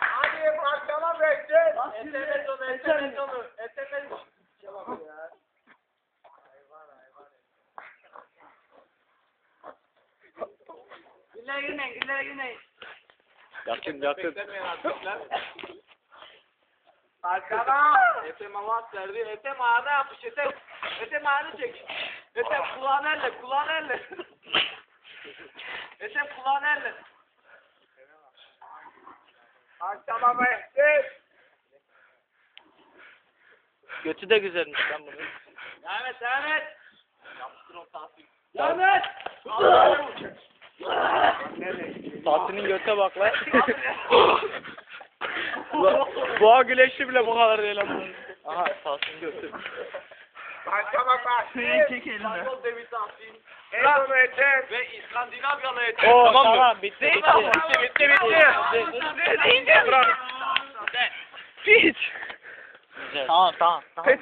Hadi parçala bekle. SMS onu, SMS onu. SMS. Güllere girmeyin, güllere girmeyin. Yakın yakın. Beklemeyin artık lan. Arkana. Ethem avans verdi. Ethem ağına yapmış. Ethem. Ethem ağını çek. Ethem kulağını elle. Kulağını elle. Ethem kulağını elle. Akşama bekle. Götü de güzelmiş lan bunun. Devam et. Devam et. Yapıştır o tahsil. Devam et. Göte bak lan. Bu- Boğa güleşi bile bu kadar değil ama. Aha Tahsin götü. Akşama bekle. çek elini. Sakol devi tahsil. Ezonu Ethem. Ve İskandinavyalı Ethem. Oo Tamam tamam bitti bitti. Bitti bitti bitti. Ne diyeceğim? Piç. Tamam tamam. tamam.